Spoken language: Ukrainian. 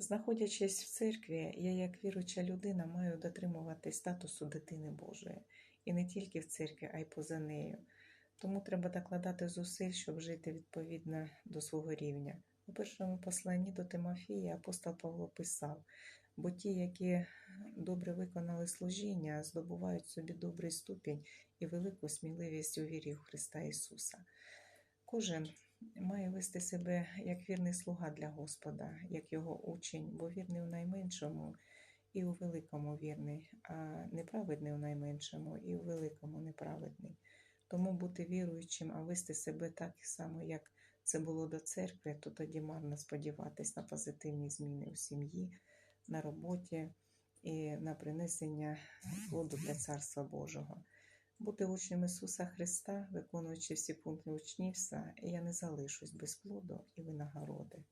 Знаходячись в церкві, я як віруча людина маю дотримувати статусу дитини Божої. І не тільки в церкві, а й поза нею. Тому треба докладати зусиль, щоб жити відповідно до свого рівня. У першому посланні до Тимофія апостол Павло писав: бо ті, які добре виконали служіння, здобувають собі добрий ступінь і велику сміливість у вірі в Христа Ісуса. Кожен має вести себе як вірний слуга для Господа, як його учень, бо вірний у найменшому і у великому вірний, а неправедний у найменшому і у великому неправедний. Тому бути віруючим, а вести себе так само, як це було до церкви, то тоді марно сподіватись на позитивні зміни у сім'ї, на роботі і на принесення плоду для Царства Божого. Бути учнем Ісуса Христа, виконуючи всі пункти учнівства, я не залишусь без плоду і винагороди.